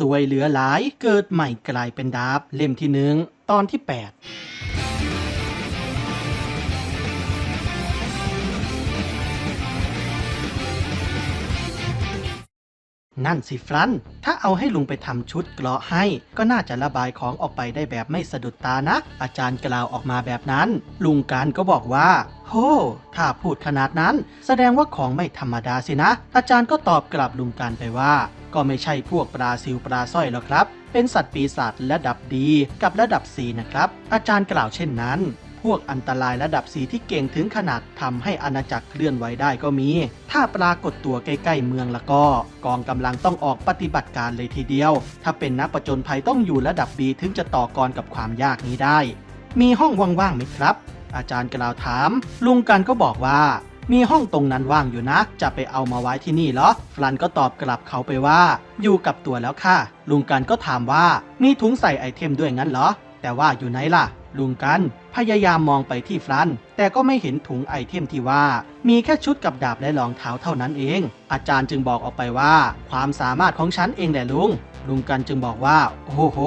สวยเหลือหลายเกิดใหม่กลายเป็นดาบเล่มที่หนึ่งตอนที่ 8นั่นสิฟรัน ถ้าเอาให้ลุงไปทำชุดเกราะให้ ก็น่าจะระบายของออกไปได้แบบไม่สะดุดตานะอาจารย์กล่าวออกมาแบบนั้น ลุงการก็บอกว่า โห ถ้าพูดขนาดนั้น แสดงว่าของไม่ธรรมดาสินะ อาจารย์ก็ตอบกลับลุงการไปว่า ก็ไม่ใช่พวกปลาซิวปลาสร้อยหรอกครับ เป็นสัตว์ปีศาจระดับดีกับระดับสีนะครับ อาจารย์กล่าวเช่นนั้น พวกอันตรายระดับสีที่เก่งถึงขนาดทำให้อาณาจักรเคลื่อนไหวได้ก็มี ถ้าปรากฏตัวใกล้ๆเมืองแล้วก็ กองกำลังต้องออกปฏิบัติการเลยทีเดียว ถ้าเป็นนักประจนภัยต้องอยู่ระดับบีถึงจะต่อกรกับความยากนี้ได้ มีห้องว่างๆไหมครับ อาจารย์กล่าวถาม ลุงกันก็บอกว่า มีห้องตรงนั้นว่างอยู่นะ จะไปเอามาไว้ที่นี่เหรอ ฟลันก็ตอบกลับเขาไปว่า อยู่กับตัวแล้วค่ะ ลุงกันก็ถามว่ามีถุงใส่ไอเทมด้วยงั้นเหรอ แต่ว่าอยู่ไหนล่ะ ลุงกันพยายามมองไปที่ฟลัน แต่ก็ไม่เห็นถุงไอเทมที่ว่า มีแค่ชุดกับดาบและรองเท้าเท่านั้นเอง อาจารย์จึงบอกออกไปว่า ความสามารถของฉันเองแหละลุง ลุงกันจึงบอกว่า โอ้โห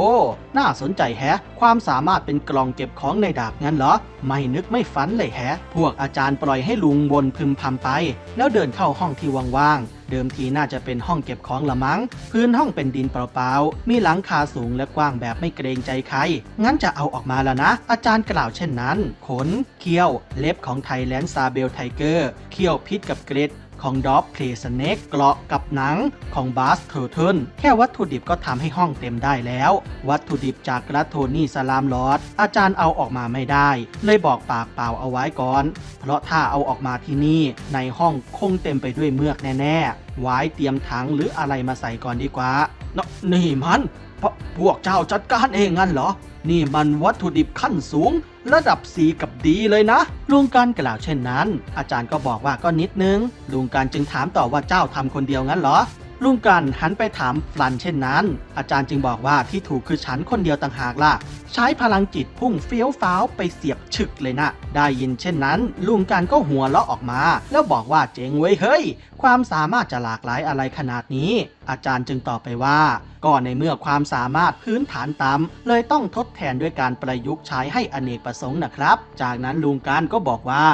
น่าสนใจแฮะ ความสามารถเป็นกล่องเก็บของในดาบงั้นเหรอ ไม่นึกไม่ฝันเลยแฮะ พวกอาจารย์ปล่อยให้ลุงวนพึมพำไป แล้วเดินเข้าห้องที่ว่างๆเดิมทีน่าจะเป็นห้องเก็บของละมั้ง พื้นห้องเป็นดินเปล่าๆ มีหลังคาสูงและกว้างแบบไม่เกรงใจใคร งั้นจะเอาออกมาแล้วนะ อาจารย์กล่าวเช่นนั้น ขนเขี้ยว เล็บของไทยแลนด์ซาเบลไทเกอร์เขี้ยวพิษกับเกรด ของดอฟเพลสเนกเกราะกับหนังของบาสเทอร์เทิลแค่วัตถุดิบก็ทำให้ห้องเต็มได้แล้ว วัตถุดิบจากกระโทนี่สลามลอดอาจารย์เอาออกมาไม่ได้ เลยบอกปากเปล่าเอาไว้ก่อน เพราะถ้าเอาออกมาที่นี่ ในห้องคงเต็มไปด้วยเมือกแน่ๆไว้เตรียมถังหรืออะไรมาใส่ก่อนดีกว่าเนอะนี่มันพพวกเจ้าจัดการเองงั้นเหรอ นี่มันวัตถุดิบขั้นสูง ระดับสีกับดีเลยนะ ลุงการกล่าวเช่นนั้น อาจารย์ก็บอกว่าก็นิดนึง ลุงการจึงถามต่อว่าเจ้าทำคนเดียวงั้นเหรอ ลุงกันหันไปถามฟลันเช่นนั้น อาจารย์จึงบอกว่าที่ถูกคือฉันคนเดียวต่างหากล่ะ ใช้พลังจิตพุ่งเฟี้ยวฟ้าวไปเสียบฉึกเลยนะ ได้ยินเช่นนั้น ลุงกันก็หัวเราะออกมา แล้วบอกว่าเจ๋งเว้ยเฮ้ย ความสามารถจะหลากหลายอะไรขนาดนี้ อาจารย์จึงตอบไปว่า ก็ในเมื่อความสามารถพื้นฐานต่ำเลยต้องทดแทนด้วยการประยุกต์ใช้ให้อเนกประสงค์นะครับ จากนั้นลุงการก็บอกว่า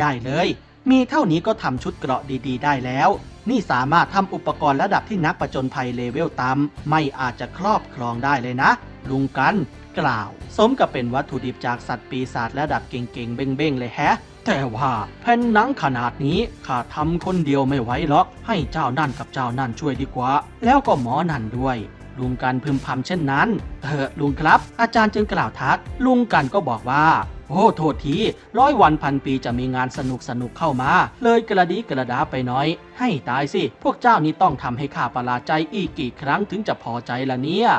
ได้เลย มีเท่านี้ก็ทำชุดเกราะดี ๆ ได้แล้ว นี่สามารถทำอุปกรณ์ระดับที่นักประจนภัยเลเวลต่ำไม่อาจจะครอบครองได้เลยนะ ลุงกันกล่าว สมกับเป็นวัตถุดิบจากสัตว์ปีศาจระดับเก่งๆ เบ้งๆ เลยแฮะ แต่ว่าแผ่นหนังขนาดนี้ข้าทำคนเดียวไม่ไหวหรอก ให้เจ้านั่นกับเจ้านั่นช่วยดีกว่า แล้วก็หมอนั่นด้วยลุงกันพึมพำเช่นนั้น เออลุงครับ อาจารย์จึงกล่าวทัก ลุงกันก็บอกว่า โอ้โทษทีร้อยวันพันปีจะมีงานสนุกสนุกเข้ามา เลยกระดีกระดาไปน้อย ให้ตายสิ พวกเจ้านี่ต้องทำให้ข้าประหลาดใจอีกกี่ครั้งถึงจะพอใจละเนี่ย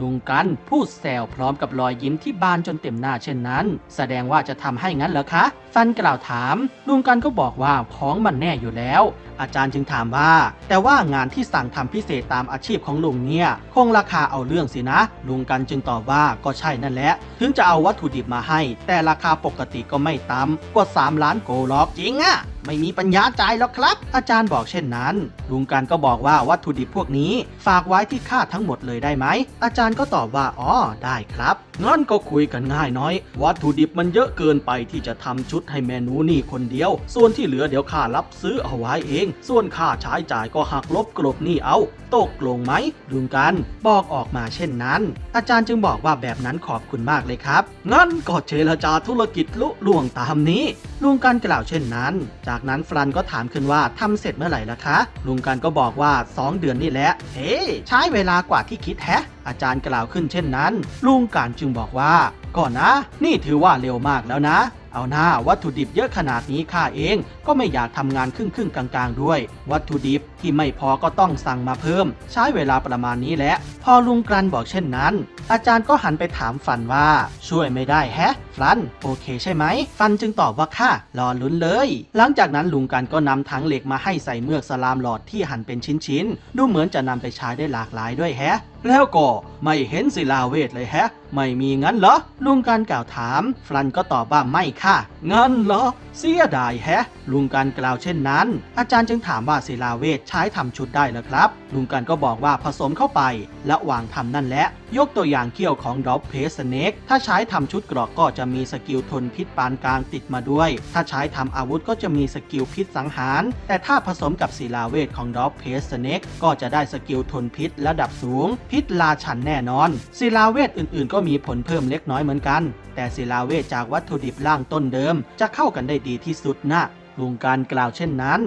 ลุงกันพูดแซวพร้อมกับรอยยิ้มที่บานจนเต็มหน้าเช่นนั้น แสดงว่าจะทำให้งั้นเหรอคะฟันกล่าวถาม ลุงกันก็บอกว่าของมันแน่อยู่แล้ว อาจารย์จึงถามว่า แต่ว่างานที่สั่งทำพิเศษตามอาชีพของลุงเนี่ยคงราคาเอาเรื่องสินะ ลุงกันจึงตอบว่าก็ใช่นั่นแหละ ถึงจะเอาวัตถุดิบมาให้ แต่ราคาปกติก็ไม่ต่ำกว่า 3 ล้านโกลอกจริงอะไม่มีปัญญาจ่ายหรอกครับ อาจารย์บอกเช่นนั้น ลุงกันก็บอกว่าวัตถุดิบพวกนี้ ฝากไว้ที่ข้าทั้งหมดเลยได้ไหม อาจารย์ก็ตอบว่าอ๋อได้ครับงั้นก็คุยกันง่ายน้อย วัตถุดิบมันเยอะเกินไปที่จะทำชุดให้เมนูนี่คนเดียว ส่วนที่เหลือเดี๋ยวข้ารับซื้อเอาไว้เองส่วนค่าใช้จ่ายก็หักลบกลบหนี่เอา ตกลงไหมลุงกัน บอกออกมาเช่นนั้น อาจารย์จึงบอกว่าแบบนั้นขอบคุณมากเลยครับ งั้นก็เจรจาธุรกิจลุล่วงตามนี้ ลุงกันกล่าวเช่นนั้น จากนั้นฟรันก็ถามขึ้นว่าทำเสร็จเมื่อไหร่ล่ะคะ ลุงกันก็บอกว่า 2 เดือนนี่แหละ เฮ้ใช้เวลากว่าที่คิดแฮะอาจารย์กล่าวขึ้นเช่นนั้น ลุงกันจึงบอกว่า ก่อนนะ นี่ถือว่าเร็วมากแล้วนะ เอาหน้าวัตถุดิบเยอะขนาดนี้ข้าเอง ก็ไม่อยากทำงานครึ่งครึ่งกลางๆ ด้วย วัตถุดิบที่ไม่พอก็ต้องสั่งมาเพิ่ม ใช้เวลาประมาณนี้แหละ พอลุงกรันบอกเช่นนั้น อาจารย์ก็หันไปถามฟันว่า ช่วยไม่ได้แฮะฟันโอเคใช่ไหม ฟันจึงตอบว่าค่ะรอลุ้นเลย หลังจากนั้นลุงกันก็นำถังเหล็กมาให้ใส่เมือกสลามหลอดที่หั่นเป็นชิ้นๆ ดูเหมือนจะนำไปใช้ได้หลากหลายด้วยแฮะ แล้วก็ไม่เห็นศิลาเวทเลยแฮะ ไม่มีงั้นเหรอ ลุงการกล่าวถามฟรันก็ตอบว่าไม่ค่ะ งั้นเหรอ เสียดายแฮะลุลุงกันกล่าวเช่นนั้น อาจารย์จึงถามว่าศิลาเวทใช้ทำชุดได้หรือครับ ลุงกันก็บอกว่าผสมเข้าไป และวางทำนั่นแหละ ยกตัวอย่างเกี่ยวของดอปเพสเนกถ้าใช้ทำชุดเกรอกก็จะมีสกิลทนพิษปานกลางติดมาด้วย ถ้าใช้ทำอาวุธก็จะมีสกิลพิษสังหาร แต่ถ้าผสมกับศิลาเวทของดอปเพสเนกก็จะได้สกิลทนพิษระดับสูง พิษราชันแน่นอน ศิลาเวทอื่นๆ ก็มีผลเพิ่มเล็กน้อยเหมือนกัน แต่ศิลาเวทจากวัตถุดิบล่างต้นเดิม จะเข้ากันได้ดีที่สุดนะ ลุงการกล่าวเช่นนั้น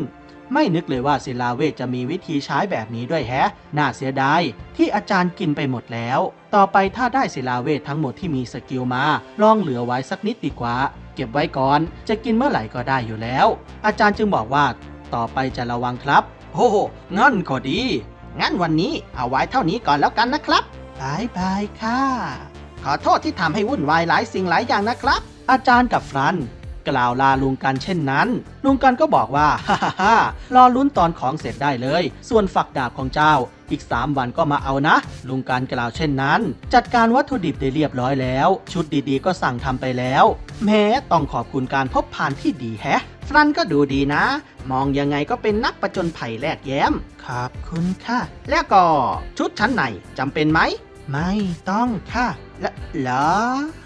ไม่นึกเลยว่าศิลาเวทจะมีวิธีใช้แบบนี้ด้วยแฮะ น่าเสียดายที่อาจารย์กินไปหมดแล้ว ต่อไปถ้าได้ศิลาเวททั้งหมดที่มีสกิลมา ลองเหลือไว้สักนิดดีกว่า เก็บไว้ก่อน จะกินเมื่อไหร่ก็ได้อยู่แล้ว อาจารย์จึงบอกว่า ต่อไปจะระวังครับ โอ้โหงั้นก็ดี งั้นวันนี้เอาไว้เท่านี้ก่อนแล้วกันนะครับบายบายค่ะ ขอโทษที่ทำให้วุ่นวายหลายสิ่งหลายอย่างนะครับ อาจารย์กับฟรัน กล่าวลาลุงกันเช่นนั้น ลุงกันก็บอกว่าฮ่าฮ่าฮ่ารอลุ้นตอนของเสร็จได้เลย ส่วนฝักดาบของเจ้าอีก 3 วันก็มาเอานะ ลุงกันกล่าวเช่นนั้น จัดการวัตถุดิบได้เรียบร้อยแล้ว ชุดดีๆ ก็สั่งทำไปแล้ว แม้ต้องขอบคุณการพบผ่านที่ดีแฮะฟรันก็ดูดีนะ มองยังไงก็เป็นนักประจนภัยแลกแย้ม ขอบคุณค่ะ แล้วก็ชุดชั้นในจำเป็นไหม ไม่ต้องค่ะ และเหรอ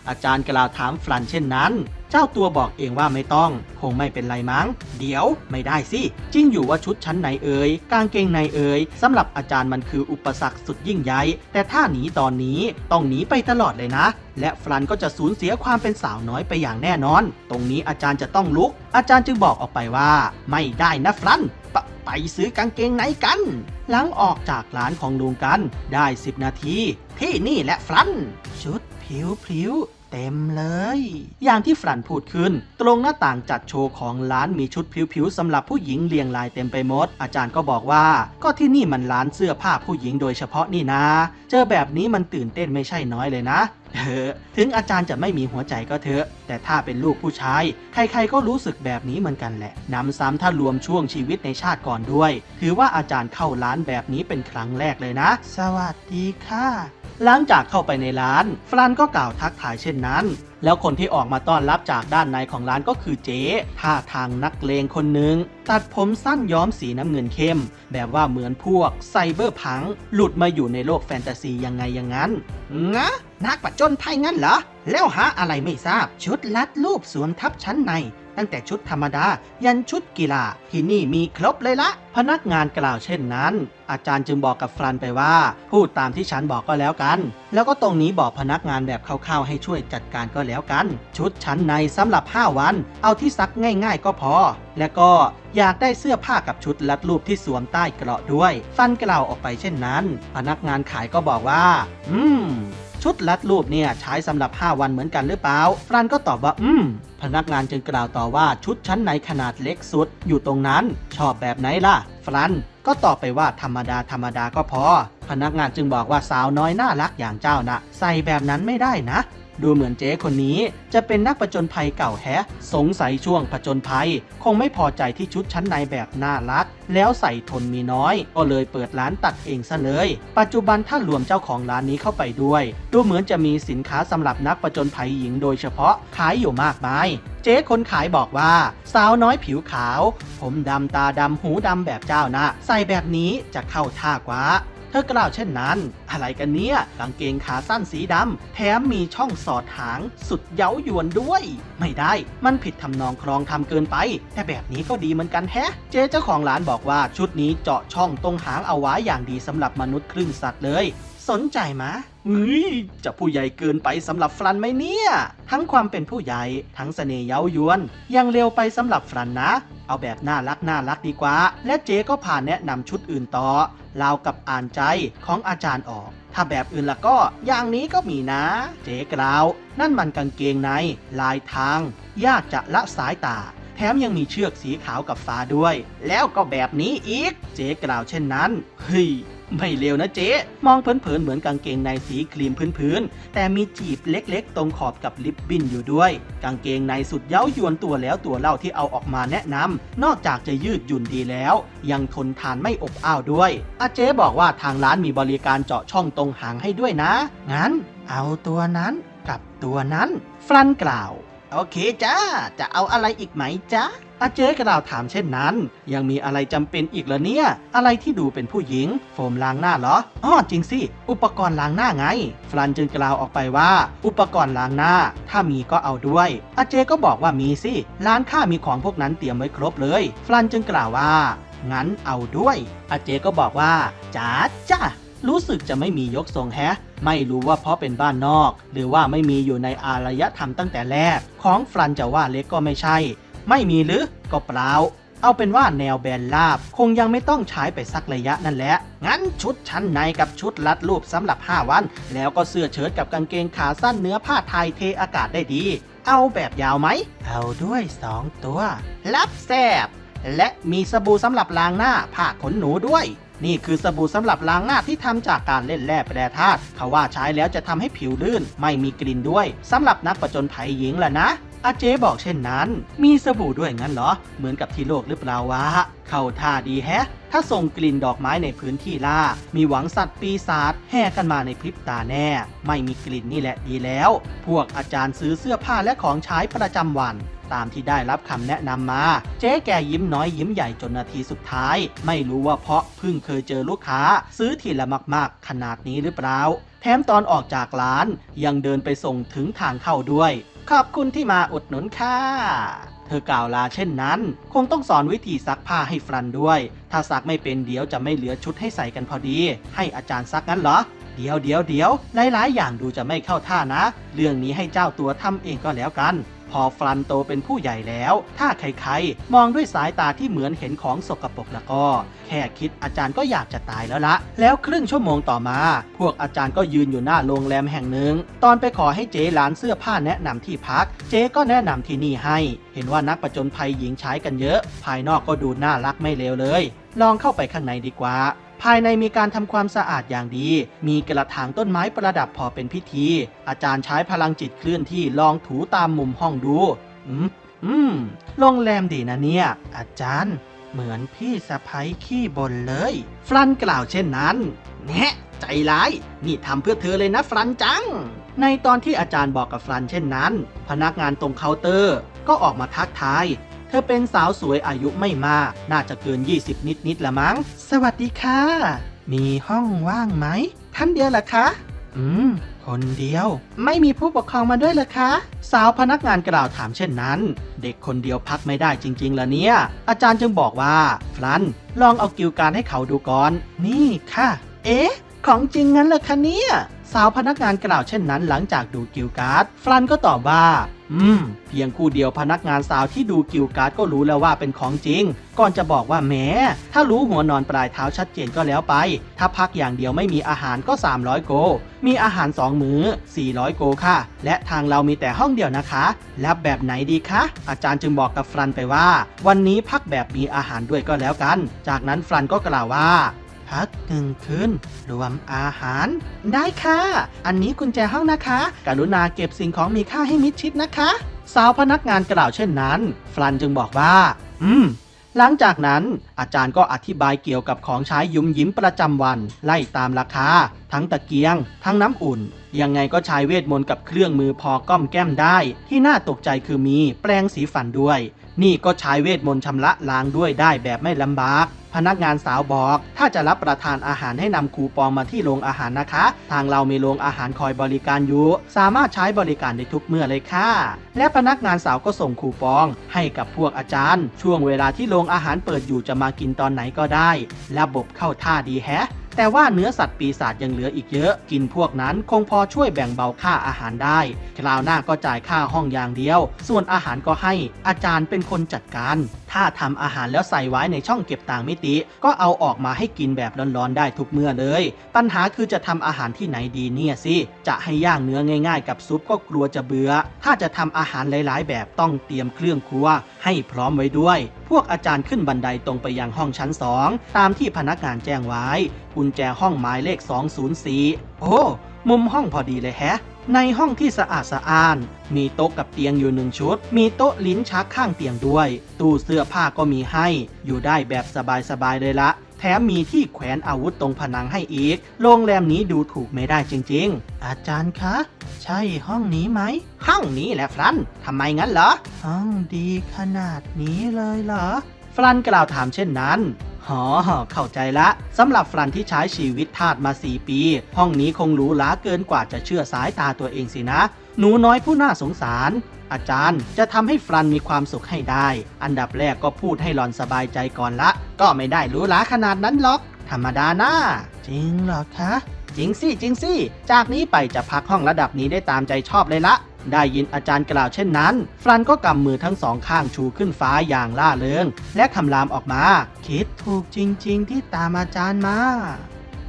อาจารย์กล่าวถามฟรันเช่นนั้น เจ้าตัวบอกเองว่าไม่ต้อง คงไม่เป็นไรมั้ง เดี๋ยวไม่ได้สิ จริงอยู่ว่าชุดชั้นในเอ่ยกางเกงในเอ่ยสำหรับอาจารย์มันคืออุปสรรคสุดยิ่งใหญ่แต่ถ้าหนีตอนนี้ต้องหนีไปตลอดเลยนะ และฟรันก็จะสูญเสียความเป็นสาวน้อยไปอย่างแน่นอน ตรงนี้อาจารย์จะต้องลุก อาจารย์จึงบอกออกไปว่า ไม่ได้นะฟรัน ปะไปซื้อกางเกงไหนกัน หลังออกจากร้านของลุงกันได้ 10 นาทีที่นี่แหละฟรัน ชุดผิวพริ้ว เต็มเลย อย่างที่ฟรันพูดขึ้น ตรงหน้าต่างจัดโชว์ของร้านมีชุดผิวๆสำหรับผู้หญิงเรียงรายเต็มไปหมด อาจารย์ก็บอกว่า ก็ที่นี่มันร้านเสื้อผ้าผู้หญิงโดยเฉพาะนี่นะ เจอแบบนี้มันตื่นเต้นไม่ใช่น้อยเลยนะเออถึงอาจารย์จะไม่มีหัวใจก็เถอะ แต่ถ้าเป็นลูกผู้ชาย ใครๆก็รู้สึกแบบนี้เหมือนกันแหละนำซ้ำถ้ารวมช่วงชีวิตในชาติก่อนด้วย ถือว่าอาจารย์เข้าร้านแบบนี้เป็นครั้งแรกเลยนะ สวัสดีค่ะ หลังจากเข้าไปในร้าน ฟรันก็กล่าวทักทายเช่นนั้น แล้วคนที่ออกมาต้อนรับจากด้านในของร้านก็คือเจ๊ท่าทางนักเลงคนหนึ่งตัดผมสั้นย้อมสีน้ำเงินเข้ม แบบว่าเหมือนพวกไซเบอร์พัง หลุดมาอยู่ในโลกแฟนตาซียังไงอย่างนั้นงะนักประจนภัยงั้นเหรอ แล้วหาอะไรไม่ทราบ ชุดลัดรูปสวมทับชั้นใน ตั้งแต่ชุดธรรมดา ยันชุดกีฬาที่นี่มีครบเลยละ พนักงานกล่าวเช่นนั้น อาจารย์จึงบอกกับฟรันไปว่า พูดตามที่ฉันบอกก็แล้วกัน แล้วก็ตรงนี้บอกพนักงานแบบคร่าวๆให้ช่วยจัดการก็แล้วกัน ชุดชั้นในสำหรับ 5 วัน เอาที่ซักง่าย ๆ ก็พอ และก็อยากได้เสื้อผ้ากับชุดลัดรูปที่สวมใต้เกราะด้วย ฟันกล่าวออกไปเช่นนั้น พนักงานขายก็บอกว่า อืม ชุดลัดรูปเนี่ยใช้สำหรับ 5 วันเหมือนกันหรือเปล่าฟรันก็ตอบว่าอืมพนักงานจึงกล่าวต่อว่าชุดชั้นในขนาดเล็กสุด อยู่ตรงนั้นชอบแบบไหนล่ะ ฟรันก็ตอบไปว่าธรรมดาธรรมดาก็พอ พนักงานจึงบอกว่าสาวน้อยน่ารักอย่างเจ้านะใส่แบบนั้นไม่ได้นะ ดูเหมือนเจ๊คนนี้จะเป็นนักผจญภัยเก่าแฮะ สงสัยช่วงผจญภัย คงไม่พอใจที่ชุดชั้นในแบบน่ารัก แล้วใส่ทนมีน้อย ก็เลยเปิดร้านตัดเองซะเลย ปัจจุบันถ้ารวมเจ้าของร้านนี้เข้าไปด้วย ดูเหมือนจะมีสินค้าสำหรับนักผจญภัยหญิงโดยเฉพาะขายอยู่มากมายเจ๊คนขายบอกว่า สาวน้อยผิวขาว ผมดำตาดำหูดำแบบเจ้านะ ใส่แบบนี้จะเข้าท่ากว่า เธอกล่าวเช่นนั้น อะไรกันเนี่ยกางเกงขาสั้นสีดำแถมมีช่องสอดหางสุดเย้ายวนด้วย ไม่ได้มันผิดทำนองครองทำเกินไป แต่แบบนี้ก็ดีเหมือนกันแฮะ เจ๊เจ้าของร้านบอกว่าชุดนี้เจาะช่องตรงหางเอาไว้อย่างดีสำหรับมนุษย์ครึ่งสัตว์เลย สนใจมะ เฮ้ยจะผู้ใหญ่เกินไปสำหรับฟรันไหมเนี่ย ทั้งความเป็นผู้ใหญ่ทั้งเสน่ห์เย้ายวน ยังเร็วไปสำหรับฟรันนะ เอาแบบน่ารักน่ารักดีกว่า และเจ๊ก็ผ่านแนะนำชุดอื่นต่อราวกับอ่านใจของอาจารย์ออก ถ้าแบบอื่นละก็ อย่างนี้ก็มีนะ เจ๊กล่าว นั่นมันกางเกงใน ลายทาง ยากจะละสายตาแถมยังมีเชือกสีขาวกับฟ้าด้วย แล้วก็แบบนี้อีก เจ๊กล่าวเช่นนั้น เฮ้ย ไม่เลวนะเจ๊ มองเผินๆเหมือนกางเกงในสีครีมพื้นๆ แต่มีจีบเล็กๆ ตรงขอบกับลิปบิ้นอยู่ด้วย กางเกงในสุดเย้ายวนตัวแล้วตัวเล่าที่เอาออกมาแนะนำนอกจากจะยืดหยุ่นดีแล้ว ยังทนทานไม่อบอ้าวด้วย อาเจ๊บอกว่าทางร้านมีบริการเจาะช่องตรงหางให้ด้วยนะ งั้น เอาตัวนั้นกับตัวนั้น ฟรันกล่าว โอเคจ้า จะเอาอะไรอีกไหมจ๊ะอาเจ๊กล่าวถามเช่นนั้น ยังมีอะไรจำเป็นอีกเหรอเนี่ย อะไรที่ดูเป็นผู้หญิง โฟมล้างหน้าเหรออ๋อจริงสิ อุปกรณ์ล้างหน้าไงฟลันจึงกล่าวออกไปว่า อุปกรณ์ล้างหน้า ถ้ามีก็เอาด้วยอาเจ๊ก็บอกว่ามีสิ ร้านข้ามีของพวกนั้นเตรียมไว้ครบเลยฟลันจึงกล่าวว่า งั้นเอาด้วยอาเจก็บอกว่าจ้าจ้า รู้สึกจะไม่มียกทรงแฮะ ไม่รู้ว่าเพราะเป็นบ้านนอก หรือว่าไม่มีอยู่ในอารยธรรมตั้งแต่แรก ของฟรันจะว่าเล็กก็ไม่ใช่ ไม่มีหรือก็เปล่าเอาเป็นว่าแนวแบนลาบคงยังไม่ต้องใช้ไปสักระยะนั่นแหละ งั้นชุดชั้นในกับชุดรัดรูปสำหรับ 5 วัน แล้วก็เสื้อเชิ้ตกับกางเกงขาสั้นเนื้อผ้าไทยเทอากาศได้ดี เอาแบบยาวไหม เอาด้วย 2 ตัว รับแซบและมีสบู่สำหรับล้างหน้าผ้าขนหนูด้วย นี่คือสบู่สำหรับล้างหน้าที่ทำจากการเล่นแร่แปรธาตุเขาว่าใช้แล้วจะทำให้ผิวลื่น ไม่มีกลิ่นด้วยสำหรับนักประจนภัยหญิงแหละนะอาเจบอกเช่นนั้น มีสบู่ด้วยงั้นเหรอ เหมือนกับที่โลกหรือเปล่าวะ เข้าท่าดีแฮะ ถ้าส่งกลิ่นดอกไม้ในพื้นที่ล่า มีหวังสัตว์ปีศาจแห่กันมาในพริบตาแน่ ไม่มีกลิ่นนี่แหละดีแล้ว พวกอาจารย์ซื้อเสื้อผ้าและของใช้ประจำวัน ตามที่ได้รับคำแนะนำมา เจ๊แกยิ้มน้อยยิ้มใหญ่จนนาทีสุดท้าย ไม่รู้ว่าเพราะเพิ่งเคยเจอลูกค้า ซื้อทีละมาก ๆ ขนาดนี้หรือเปล่าแถมตอนออกจากร้านยังเดินไปส่งถึงทางเข้าด้วย ขอบคุณที่มาอุดหนุนค่ะเธอกล่าวลาเช่นนั้น คงต้องสอนวิธีซักผ้าให้ฟรันด้วย ถ้าซักไม่เป็นเดี๋ยวจะไม่เหลือชุดให้ใส่กันพอดี ให้อาจารย์ซักงั้นเหรอ เดี๋ยวเดี๋ยวเดี๋ยวหลายๆ อย่างดูจะไม่เข้าท่านะ เรื่องนี้ให้เจ้าตัวทำเองก็แล้วกัน พอฟรันโตเป็นผู้ใหญ่แล้ว ถ้าใครๆ มองด้วยสายตาที่เหมือนเห็นของสกปรกแล้วก็ แค่คิดอาจารย์ก็อยากจะตายแล้วละ แล้วครึ่งชั่วโมงต่อมา พวกอาจารย์ก็ยืนอยู่หน้าโรงแรมแห่งหนึ่ง ตอนไปขอให้เจ๊ร้านเสื้อผ้าแนะนำที่พัก เจ๊ก็แนะนำที่นี่ให้ เห็นว่านักประจนภัยหญิงใช้กันเยอะ ภายนอกก็ดูน่ารักไม่เลวเลย ลองเข้าไปข้างในดีกว่า ภายในมีการทำความสะอาดอย่างดี มีกระถางต้นไม้ประดับพอเป็นพิธี อาจารย์ใช้พลังจิตเคลื่อนที่ลองถูตามมุมห้องดู อืม อืม โรงแรมดีนะเนี่ย อาจารย์ เหมือนพี่สะพ้ยขี้บนเลย ฟรันกล่าวเช่นนั้นแนะใจร้าย นี่ทำเพื่อเธอเลยนะฟรันจัง ในตอนที่อาจารย์บอกกับฟรันเช่นนั้น พนักงานตรงเคาน์เตอร์ก็ออกมาทักทาย ธอเป็นสาวสวยอายุไม่มาก น่าจะเกิน 20 นิดนิดละมั้ง สวัสดีค่ะ มีห้องว่างไหม ท่านเดียวล่ะคะ อืม คนเดียว ไม่มีผู้ปกครองมาด้วยหรอคะ สาวพนักงานกล่าวถามเช่นนั้น เด็กคนเดียวพักไม่ได้จริงๆละเนี่ย อาจารย์จึงบอกว่า ฟลัน ลองเอากิวการให้เขาดูก่อน นี่ค่ะ เอ๊ะ ของจริงงั้นเหรอคะเนี่ย สาวพนักงานกล่าวเช่นนั้นหลังจากดูกิวการ์ดฟลันก็ตอบว่า อืม เพียงคู่เดียวพนักงานสาวที่ดูกิวการ์ดก็รู้แล้วว่าเป็นของจริง ก่อนจะบอกว่าแหม้ ถ้ารู้หัวนอนปลายเท้าชัดเจนก็แล้วไป ถ้าพักอย่างเดียวไม่มีอาหารก็ 300 โก มีอาหาร 2 มื้อ 400 โกค่ะ และทางเรามีแต่ห้องเดียวนะคะ แล้วแบบไหนดีคะ อาจารย์จึงบอกกับฟรันไปว่า วันนี้พักแบบมีอาหารด้วยก็แล้วกัน จากนั้นฟรันก็กล่าวว่า พักหนึ่งคืนรวมอาหาร ได้ค่ะ อันนี้กุญแจห้องนะคะ กรุณาเก็บสิ่งของมีค่าให้มิดชิดนะคะ สาวพนักงานกล่าวเช่นนั้น ฟลันจึงบอกว่า อืมหลังจากนั้นอาจารย์ก็อธิบายเกี่ยวกับของใช้ยุมยิ้มประจำวัน ไล่ตามราคา ทั้งตะเกียง ทั้งน้ำอุ่น ยังไงก็ใช้เวทมนต์กับเครื่องมือพอก้อมแก้มได้ ที่น่าตกใจคือมีแปรงสีฟันด้วย นี่ก็ใช้เวทมนต์ชำระล้างด้วยได้แบบไม่ลำบาก พนักงานสาวบอก ถ้าจะรับประทานอาหารให้นำคูปองมาที่โรงอาหารนะคะ ทางเรามีโรงอาหารคอยบริการอยู่ สามารถใช้บริการได้ทุกเมื่อเลยค่ะ และพนักงานสาวก็ส่งคูปอง ให้กับพวกอาจารย์ ช่วงเวลาที่โรงอาหารเปิดอยู่จะมากินตอนไหนก็ได้ ระบบเข้าท่าดีแฮะแต่ว่าเนื้อสัตว์ปีศาจยังเหลืออีกเยอะ กินพวกนั้นคงพอช่วยแบ่งเบาค่าอาหารได้ คราวหน้าก็จ่ายค่าห้องอย่างเดียว ส่วนอาหารก็ให้อาจารย์เป็นคนจัดการ ถ้าทำอาหารแล้วใส่ไว้ในช่องเก็บต่างมิติ ก็เอาออกมาให้กินแบบร้อนๆได้ทุกเมื่อเลย ปัญหาคือจะทำอาหารที่ไหนดีเนี่ยสิ จะให้ย่างเนื้อง่าย ๆ กับซุปก็กลัวจะเบื่อ ถ้าจะทำอาหารหลายๆ แบบต้องเตรียมเครื่องครัว ให้พร้อมไว้ด้วย พวกอาจารย์ขึ้นบันไดตรงไปยังห้องชั้น 2 ตามที่พนักงานแจ้งไว้กุญแจห้องหมายเลข 204 โอ้ มุมห้องพอดีเลยแฮะ ในห้องที่สะอาดสะอ้าน มีโต๊ะกับเตียงอยู่หนึ่งชุด มีโต๊ะลิ้นชักข้างเตียงด้วย ตู้เสื้อผ้าก็มีให้ อยู่ได้แบบสบายๆเลยละ แถมมีที่แขวนอาวุธตรงผนังให้อีก โรงแรมนี้ดูถูกไม่ได้จริงๆ อาจารย์คะ ใช่ห้องนี้ไหม ห้องนี้แหละฟรันทำไมงั้นเหรอ ห้องดีขนาดนี้เลยเหรอ ฟรันกล่าวถามเช่นนั้น หอเข้าใจละสำหรับฟรันที่ใช้ชีวิตทาสมาสี่ปี ห้องนี้คงหรูหราเกินกว่าจะเชื่อสายตาตัวเองสินะ หนูน้อยผู้น่าสงสาร อาจารย์จะทำให้ฟรันมีความสุขให้ได้ อันดับแรกก็พูดให้หลอนสบายใจก่อนละ ก็ไม่ได้หรูหราขนาดนั้นหรอก ธรรมดานะจริงหรอคะจริงสิจริงสิจากนี้ไปจะพักห้องระดับนี้ได้ตามใจชอบเลยละ ได้ยินอาจารย์กล่าวเช่นนั้น ฟรันก็กำมือทั้งสองข้างชูขึ้นฟ้าอย่างล่าเริง และคำรามออกมา คิดถูกจริง ๆ ที่ตามอาจารย์มา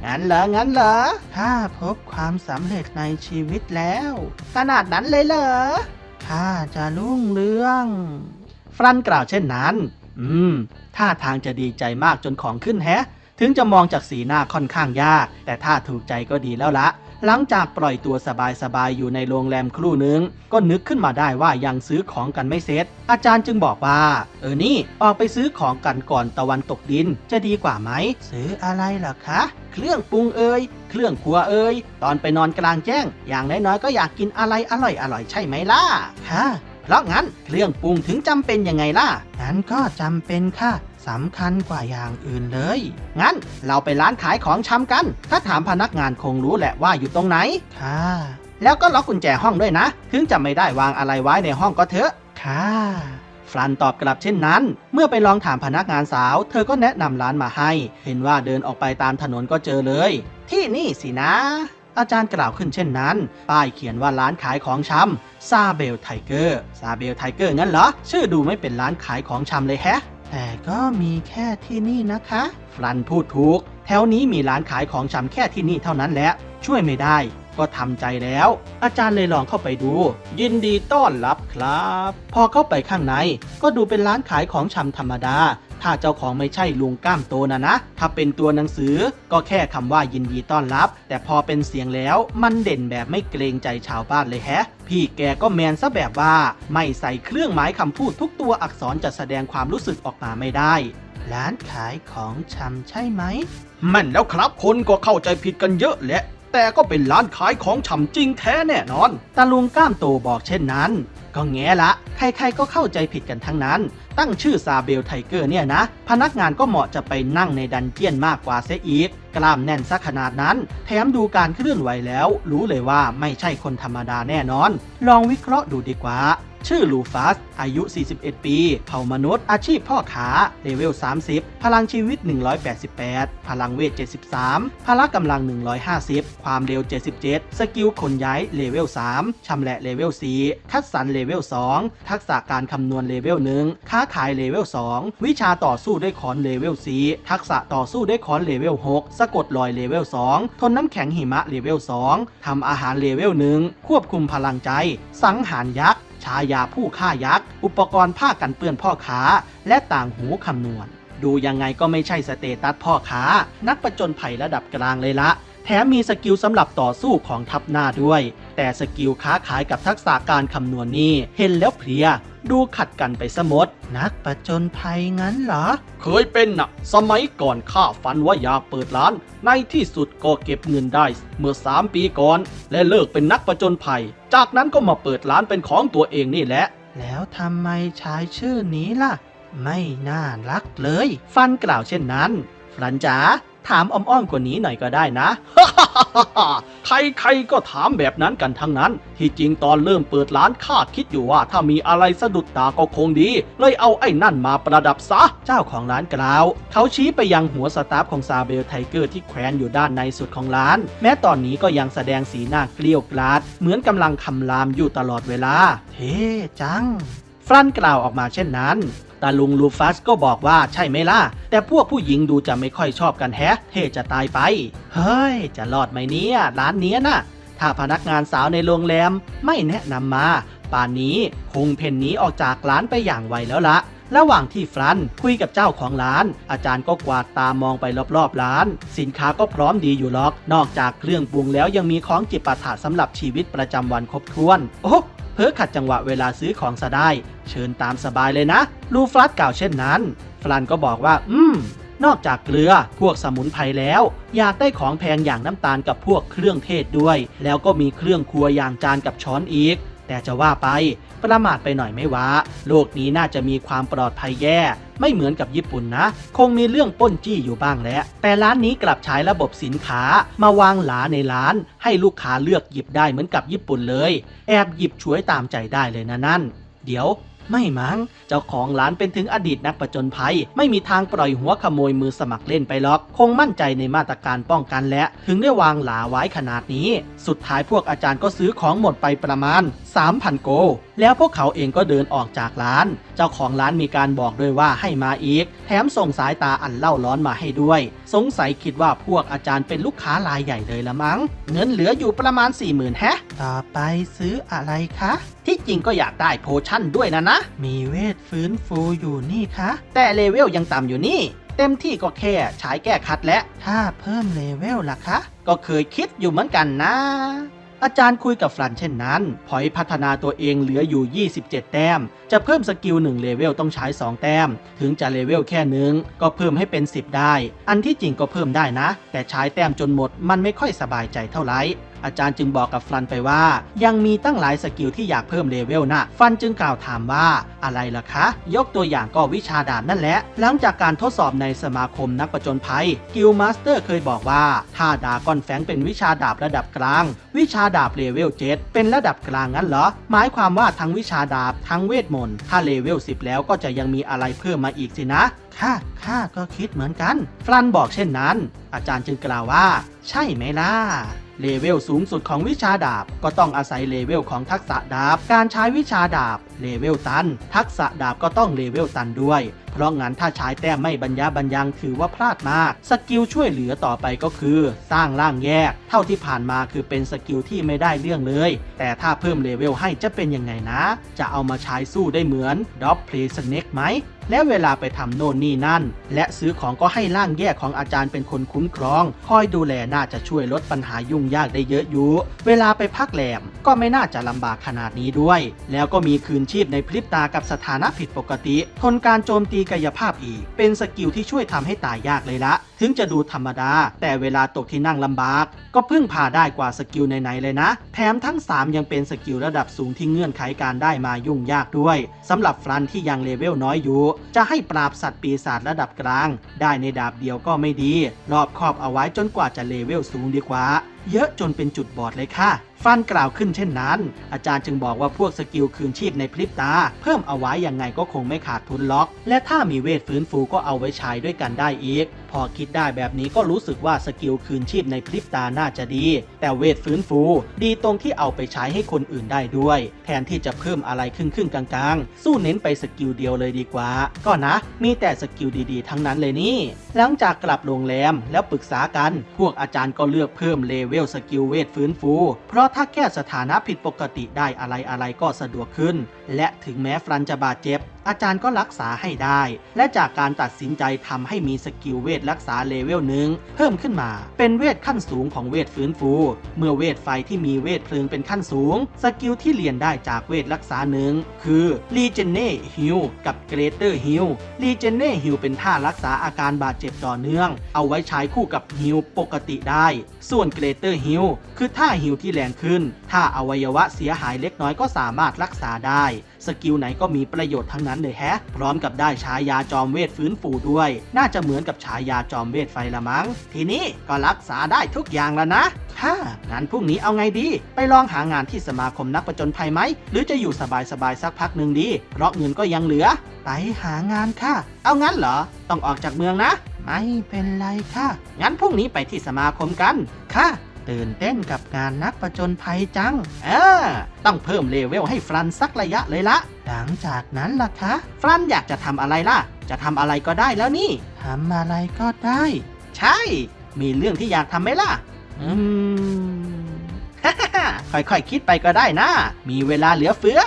งั้นเหรอ งั้นเหรอถ้าพบความสำเร็จในชีวิตแล้ว ขนาดนั้นเลยเหรอข้าจะรุ่งเรือง ฟรันกล่าวเช่นนั้น อืม ท่าทางจะดีใจมากจนของขึ้นแฮะ ถึงจะมองจากสีหน้าค่อนข้างยาก แต่ถ้าถูกใจก็ดีแล้วละ หลังจากปล่อยตัวสบายๆอยู่ในโรงแรมครู่หนึ่งก็นึกขึ้นมาได้ว่ายังซื้อของกันไม่เสร็จ อาจารย์จึงบอกว่า เออนี่ออกไปซื้อของกันก่อนตะวันตกดิน จะดีกว่าไหม ซื้ออะไรล่ะคะ เครื่องปรุงเอ่ยเครื่องครัวเอ่ยตอนไปนอนกลางแจ้ง อย่างน้อยๆก็อยากกินอะไรอร่อยๆใช่ไหมล่ะฮะเพราะงั้นเครื่องปรุงถึงจำเป็นยังไงล่ะงั้นก็จำเป็นค่ะ สำคัญกว่าอย่างอื่นเลย งั้นเราไปร้านขายของชำกัน ถ้าถามพนักงานคงรู้แหละว่าอยู่ตรงไหน ค่ะ แล้วก็ล็อกกุญแจห้องด้วยนะ ถึงจะไม่ได้วางอะไรไว้ในห้องก็เถอะ ค่ะ ฟรันตอบกลับเช่นนั้น เมื่อไปลองถามพนักงานสาว เธอก็แนะนำร้านมาให้ เห็นว่าเดินออกไปตามถนนก็เจอเลย ที่นี่สินะอาจารย์กล่าวขึ้นเช่นนั้น ป้ายเขียนว่าร้านขายของชำซาเบลไทเกอร์ ซาเบลไทเกอร์งั้นเหรอ ชื่อดูไม่เป็นร้านขายของชำเลยแฮะ แต่ก็มีแค่ที่นี่นะคะ ฟรันพูดถูก แถวนี้มีร้านขายของชำแค่ที่นี่เท่านั้นแหละ ช่วยไม่ได้ ก็ทำใจแล้ว อาจารย์เลยลองเข้าไปดู ยินดีต้อนรับครับ พอเข้าไปข้างใน ก็ดูเป็นร้านขายของชำธรรมดา ถ้าเจ้าของไม่ใช่ลุงก้ามโตนะนะ ถ้าเป็นตัวหนังสือก็แค่คำว่ายินดีต้อนรับ แต่พอเป็นเสียงแล้วมันเด่นแบบไม่เกรงใจชาวบ้านเลยแฮะ พี่แกก็แมนซะแบบว่า ไม่ใส่เครื่องหมายคำพูดทุกตัวอักษรจะแสดงความรู้สึกออกมาไม่ได้ ร้านขายของชำใช่ไหมมันแล้วครับคนก็เข้าใจผิดกันเยอะแหละแต่ก็เป็นร้านขายของชำจริงแท้แน่นอน ตาลุงก้ามโตบอกเช่นนั้น ก็แง่ละ ใครๆก็เข้าใจผิดกันทั้งนั้น ตั้งชื่อซาเบลไทเกอร์เนี่ยนะ พนักงานก็เหมาะจะไปนั่งในดันเจียนมากกว่าเสียอีก กล้ามแน่นซะขนาดนั้น แถมดูการเคลื่อนไหวแล้ว รู้เลยว่าไม่ใช่คนธรรมดาแน่นอน ลองวิเคราะห์ดูดีกว่า ชื่อลูฟัส อายุ 41 ปี เผ่ามนุษย์ อาชีพพ่อค้าเลเวล 30 พลังชีวิต 188 พลังเวท 73 พละกำลัง 150 ความเร็ว 77 สกิลขนย้ายเลเวล 3 ชำแหละเลเวล 4 คัดสรรเลเวล 2 ทักษะการคำนวณเลเวล 1 ค้าขายเลเวล 2 วิชาต่อสู้ด้วยขอนเลเวล 4 ทักษะต่อสู้ด้วยขอนเลเวล 6 สะกดรอยเลเวล 2 ทนน้ำแข็งหิมะเลเวล 2 ทำอาหารเลเวล 1 ควบคุมพลังใจ สังหารยักษ์ ชายาผู้ฆ่ายักษ์ อุปกรณ์ผ้ากันเปื้อนพ่อค้า และต่างหูคำนวณ ดูยังไงก็ไม่ใช่สเตตัสพ่อค้า นักประจนภัยระดับกลางเลยละ แถมมีสกิลสำหรับต่อสู้ของทัพหน้าด้วย แต่สกิลค้าขายกับทักษะการคำนวณนี่ เห็นแล้วเพลีย ดูขัดกันไปสมด นักประจนภัยงั้นเหรอ เคยเป็นน่ะสมัยก่อนข้าฝันว่าอยากเปิดร้าน ในที่สุดก็เก็บเงินได้ เมื่อ 3 ปีก่อน และเลิกเป็นนักประจนภัย จากนั้นก็มาเปิดร้านเป็นของตัวเองนี่แหละ แล้วทำไมใช้ชื่อนี้ล่ะ ไม่น่ารักเลย ฟันกล่าวเช่นนั้นฟรันจ๋า ถามอ้อมๆกว่านี้หน่อยก็ได้นะ ใครๆก็ถามแบบนั้นกันทั้งนั้น ที่จริงตอนเริ่มเปิดร้านข้าคิดอยู่ว่าถ้ามีอะไรสะดุดตาก็คงดี เลยเอาไอ้นั่นมาประดับซะ เจ้าของร้านกล่าว เขาชี้ไปยังหัวสตาฟของซาเบลไทเกอร์ที่แขวนอยู่ด้านในสุดของร้าน แม้ตอนนี้ก็ยังแสดงสีหน้าเกลี้ยวกราด เหมือนกำลังคำรามอยู่ตลอดเวลา เท่จัง ฟรันกล่าวออกมาเช่นนั้น ตาลุงลูฟัสก็บอกว่าใช่ไหมล่ะ แต่พวกผู้หญิงดูจะไม่ค่อยชอบกันแฮะ เท่จะตายไป เฮ้ย จะรอดไหมเนี่ยร้านเนี้ยน่ะ ถ้าพนักงานสาวในโรงแรมไม่แนะนำมา ป่านนี้คงเพ่นนีออกจากร้านไปอย่างไวแล้วละระหว่างที่ฟรันคุยกับเจ้าของร้าน อาจารย์ก็กวาดตามองไปรอบๆร้าน สินค้าก็พร้อมดีอยู่หรอก นอกจากเครื่องปรุงแล้วยังมีของจิปาถะสำหรับชีวิตประจำวันครบถ้วน โอ้ เพ้อขัดจังหวะเวลาซื้อของซะได้ เชิญตามสบายเลยนะ ลูฟลัสกล่าวเช่นนั้น ฟลันก็บอกว่า อืม นอกจากเกลือ พวกสมุนไพรแล้ว อยากได้ของแพงอย่างน้ำตาลกับพวกเครื่องเทศด้วย แล้วก็มีเครื่องครัวอย่างจานกับช้อนอีก แต่จะว่าไปประมาทไปหน่อยไม่วะโลกนี้น่าจะมีความปลอดภัยแย่ ไม่เหมือนกับญี่ปุ่นนะ คงมีเรื่องป้นจี้อยู่บ้างแหละแต่ร้านนี้กลับใช้ระบบสินค้ามาวางหลาในร้าน ให้ลูกค้าเลือกหยิบได้เหมือนกับญี่ปุ่นเลย แอบหยิบช่วยตามใจได้เลยนะนั่น เดี๋ยว ไม่มั้ง เจ้าของร้านเป็นถึงอดีตนักประจนภัย ไม่มีทางปล่อยหัวขโมยมือสมัครเล่นไปหรอก คงมั่นใจในมาตรการป้องกันและ ถึงได้วางหลาไว้ขนาดนี้ สุดท้ายพวกอาจารย์ก็ซื้อของหมดไปประมาณ 3,000 โก แล้วพวกเขาเองก็เดินออกจากร้าน เจ้าของร้านมีการบอกด้วยว่าให้มาอีก แถมส่งสายตาอันเล่าร้อนมาให้ด้วย สงสัยคิดว่าพวกอาจารย์เป็นลูกค้ารายใหญ่เลยละมั้ง เงินเหลืออยู่ประมาณ40,000แฮะ ต่อไปซื้ออะไรคะ ที่จริงก็อยากได้โพชั่นด้วยนะนะ มีเวทฟื้นฟูอยู่นี่คะ แต่เลเวลยังต่ำอยู่นี่ เต็มที่ก็แค่ใช้แก้คัดและ ถ้าเพิ่มเลเวลล่ะคะ ก็เคยคิดอยู่เหมือนกันนะ อาจารย์คุยกับฟรันเช่นนั้น พอยพัฒนาตัวเองเหลืออยู่ 27 แต้ม จะเพิ่มสกิล1เลเวลต้องใช้ 2 แต้ม ถึงจะเลเวลแค่หนึ่งก็เพิ่มให้เป็น 10 ได้ อันที่จริงก็เพิ่มได้นะ แต่ใช้แต้มจนหมดมันไม่ค่อยสบายใจเท่าไหร่ อาจารย์จึงบอกกับฟันไปว่า ยังมีตั้งหลายสกิลที่อยากเพิ่มเลเวลนะฟันจึงกล่าวถามว่าอะไรล่ะคะ ยกตัวอย่างก็วิชาดาบนั่นแหละ หลังจากการทดสอบในสมาคมนักประจนภัยกิลมาสเตอร์เคยบอกว่าถ้าดาก้อนแฟงเป็นวิชาดาบระดับกลาง วิชาดาบเลเวล7เป็นระดับกลางงั้นเหรอ หมายความว่าทั้งวิชาดาบทั้งเวทมนต์ถ้าเลเวล10 แล้วก็จะยังมีอะไรเพิ่มมาอีกสินะค่ะข้าก็คิดเหมือนกันฟรันบอกเช่นนั้น อาจารย์จึงกล่าวว่า ใช่ไหมล่ะ เลเวลสูงสุดของวิชาดาบ ก็ต้องอาศัยเลเวลของทักษะดาบ การใช้วิชาดาบ เลเวลตัน ทักษะดาบก็ต้องเลเวลตันด้วย เพราะงั้นถ้าใช้แต้มไม่บรรยาบรรยังถือว่าพลาดมาก สกิลช่วยเหลือต่อไปก็คือ สร้างร่างแยก เท่าที่ผ่านมาคือเป็นสกิลที่ไม่ได้เรื่องเลย แต่ถ้าเพิ่มเลเวลให้จะเป็นยังไงนะ จะเอามาใช้สู้ได้เหมือนด็อปเพลสเน็กไหม และเวลาไปทำโน่นนี่นั่น และซื้อของก็ให้ร่างแยกของอาจารย์เป็นคนคุ้มครอง คอยดูแลน่าจะช่วยลดปัญหายุ่งยากได้เยอะอยู่ เวลาไปพักแหลมก็ไม่น่าจะลำบากขนาดนี้ด้วย แล้วก็มีคืนชีพในพริบตากับสถานะผิดปกติ ทนการโจมตีกายภาพอีก เป็นสกิลที่ช่วยทำให้ตายยากเลยละ ถึงจะดูธรรมดา แต่เวลาตกที่นั่งลำบาก ก็พึ่งพาได้กว่าสกิลไหนๆเลยนะ แถมทั้ง 3 ยังเป็นสกิลระดับสูงที่เงื่อนไขการได้มายุ่งยากด้วยสำหรับฟรันที่ยังเลเวลน้อยอยู่จะให้ปราบสัตว์ปีศาจระดับกลาง ได้ในดาบเดียวก็ไม่ดี รอบครอบเอาไว้จนกว่าจะเลเวลสูงดีกว่า เยอะจนเป็นจุดบอดเลยค่ะ ฟันกล่าวขึ้นเช่นนั้น อาจารย์จึงบอกว่าพวกสกิลคืนชีพในพริบตา เพิ่มเอาไว้ยังไงก็คงไม่ขาดทุนล็อก และถ้ามีเวทฟื้นฟูก็เอาไว้ใช้ด้วยกันได้อีก พอคิดได้แบบนี้ก็รู้สึกว่าสกิลคืนชีพในพริบตาน่าจะดี แต่เวทฟื้นฟู ดีตรงที่เอาไปใช้ให้คนอื่นได้ด้วย แทนที่จะเพิ่มอะไรครึ่งครึ่งกลางๆ สู้เน้นไปสกิลเดียวเลยดีกว่า ก็นะ มีแต่สกิลดีๆ ทั้งนั้นเลยนี่ หลังจากกลับโรงแรมแล้วปรึกษากัน พวกอาจารย์ก็เลือกเพิ่มเลเวลสกิลเวทฟื้นฟู เพราะถ้าแก้สถานะผิดปกติได้อะไรอะไรก็สะดวกขึ้น และถึงแม้ฟรันจะบาดเจ็บ อาจารย์ก็รักษาให้ได้ และจากการตัดสินใจทำให้มีสกิลเวทรักษาเลเวลหนึ่งเพิ่มขึ้นมา เป็นเวทขั้นสูงของเวทฟื้นฟู เมื่อเวทไฟที่มีเวทเพลิงเป็นขั้นสูง สกิลที่เรียนได้จากเวทรักษาหนึ่งคือ r e g e n e Heal กับ Greater Heal r e g e n e Heal เป็นท่ารักษาอาการบาดเจ็บต่อเนื่อง เอาไว้ใช้คู่กับ Heal ปกติได้ ส่วน Greater Heal คือท่า Heal ที่แรงขึ้น ถ้าอวัยวะเสียหายเล็กน้อยก็สามารถรักษาได้ สกิลไหนก็มีประโยชน์ทั้งนั้นเลยแฮะ พร้อมกับได้ฉายาจอมเวทฟื้นฟูด้วย น่าจะเหมือนกับฉายาจอมเวทไฟละมั้ง ทีนี้ก็รักษาได้ทุกอย่างแล้วนะค่ะงั้นพรุ่งนี้เอาไงดี ไปลองหางานที่สมาคมนักประจนภัยไหม หรือจะอยู่สบายๆสักพักหนึ่งดี เพราะเงินก็ยังเหลือ ไปหางานค่ะ เอางั้นเหรอ ต้องออกจากเมืองนะ ไม่เป็นไรค่ะ งั้นพรุ่งนี้ไปที่สมาคมกัน ค่ะ ตื่นเต้นกับงานนักประจนภัยจัง เออ ต้องเพิ่มเลเวลให้ฟรันสักระยะเลยละ หลังจากนั้นล่ะคะ ฟรันอยากจะทำอะไรล่ะ จะทำอะไรก็ได้แล้วนี่ทำอะไรก็ได้ ใช่ มีเรื่องที่อยากทำไหมล่ะ อืม ค่อยๆคิดไปก็ได้นะ มีเวลาเหลือเฟือ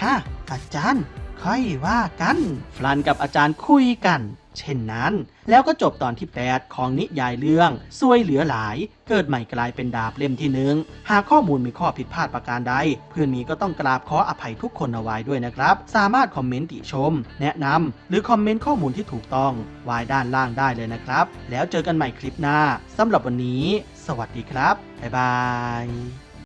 ค่ะ อาจารย์ ค่อยว่ากัน ฟรันกับอาจารย์คุยกัน เช่นนั้น แล้วก็จบตอนที่ 8 ของนิยายเรื่องซวยเหลือหลาย เกิดใหม่กลายเป็นดาบเล่มที่หนึ่งหากข้อมูลมีข้อผิดพลาดประการใด เพื่อนมีก็ต้องกราบขออภัยทุกคนเอาไว้ด้วยนะครับ สามารถคอมเมนต์ติชม แนะนำหรือคอมเมนต์ข้อมูลที่ถูกต้องไว้ด้านล่างได้เลยนะครับ แล้วเจอกันใหม่คลิปหน้าสำหรับวันนี้ สวัสดีครับบ๊ายบาย